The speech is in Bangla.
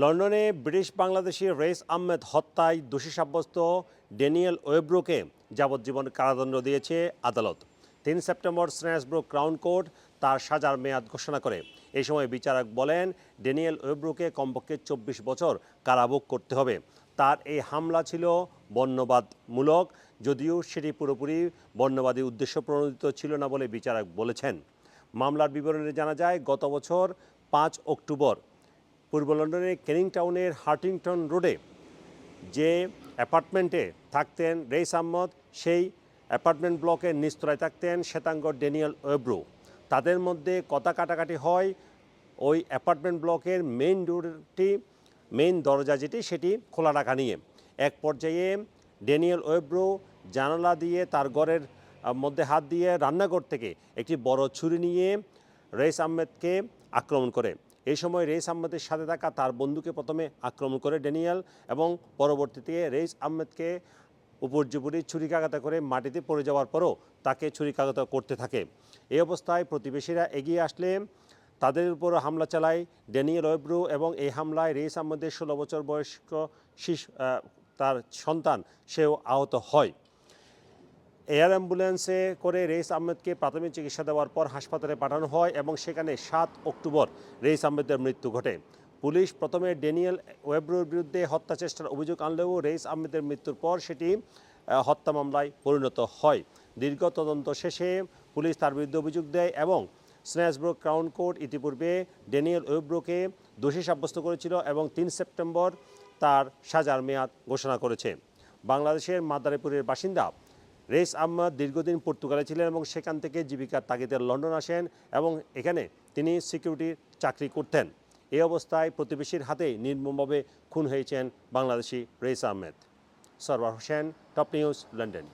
লন্ডনে ব্রিটিশ বাংলাদেশি রেস আহমেদ হত্যায় দোষী সাব্যস্ত ড্যানিয়েল ওয়েব্রোকে যাবজ্জীবন কারাদণ্ড দিয়েছে আদালত। তিন সেপ্টেম্বর স্ন্যাসব্রো ক্রাউন কোর্ট তার সাজার মেয়াদ ঘোষণা করে। এই সময় বিচারক বলেন, ড্যানিয়েল ওয়েব্রোকে কমপক্ষে চব্বিশ বছর কারাভোগ করতে হবে। তার এই হামলা ছিল বর্ণবাদমূলক, যদিও সেটি পুরোপুরি বর্ণবাদী উদ্দেশ্য প্রণোদিত ছিল না বলে বিচারক বলেছেন। মামলার বিবরণে জানা যায়, গত বছর পাঁচ অক্টোবর পূর্ব লন্ডনের কেনিং টাউনের হার্টিংটন রোডে যে অ্যাপার্টমেন্টে থাকতেন রেইস আহমদ, সেই অ্যাপার্টমেন্ট ব্লকের নিস্তরায় থাকতেন শ্বেতাঙ্গ ড্যানিয়েল ওয়েব্রো। তাদের মধ্যে কথা কাটাকাটি হয় ওই অ্যাপার্টমেন্ট ব্লকের মেইন ডোরটি মেইন দরজা যেটি, সেটি খোলা রাখা নিয়ে। এক পর্যায়ে ড্যানিয়েল ওয়েব্রো জানালা দিয়ে তার ঘরের মধ্যে হাত দিয়ে রান্নাঘর থেকে একটি বড় ছুরি নিয়ে রেইস আহমেদকে আক্রমণ করে। এই সময় রেইস আহমেদের সাথে থাকা তার বন্ধুকে প্রথমে আক্রমণ করে ড্যানিয়েল এবং পরবর্তীতে রেইস আহমেদকে উপর্যুপুরি ছুরিকাঘাত করে মাটিতে পড়ে যাওয়ার পরও তাকে ছুরিকাঘাত করতে থাকে। এই অবস্থায় প্রতিবেশীরা এগিয়ে আসলে তাদের উপর হামলা চালায় ড্যানিয়েল ওয়েব্রু এবং এই হামলায় রেইস আহমেদের ষোলো বছর বয়স্ক শিশু তার সন্তান সেও আহত হয়। এয়ার অ্যাম্বুলেন্সে করে রেইস আহমেদকে প্রাথমিক চিকিৎসা দেওয়ার পর হাসপাতালে পাঠানো হয় এবং সেখানে সাত অক্টোবর রেইস আহমেদের মৃত্যু ঘটে। পুলিশ প্রথমে ড্যানিয়েল ওয়েব্রোর বিরুদ্ধে হত্যা চেষ্টার অভিযোগ আনলেও রেইস আহমেদের মৃত্যুর পর সেটি হত্যা মামলায় পরিণত হয়। দীর্ঘ তদন্ত শেষে পুলিশ তার বিরুদ্ধে অভিযোগ দেয় এবং স্ন্যাসব্রো ক্রাউন কোর্ট ইতিপূর্বে ড্যানিয়েল ওয়েব্রোকে দোষী সাব্যস্ত করেছিল এবং তিন সেপ্টেম্বর তার সাজার মেয়াদ ঘোষণা করেছে। বাংলাদেশের মাদারীপুরের বাসিন্দা রেস আহমদ দীর্ঘদিন পর্তুগালে ছিলেন এবং সেখান থেকে জীবিকার তাগিদে লন্ডন আসেন এবং এখানে তিনি সিকিউরিটির চাকরি করতেন। এই অবস্থায় প্রতিবেশীর হাতে নির্মমভাবে খুন হয়েছেন Bangladeshi Rez Ahmed. Sarwar Hossain, top news, London.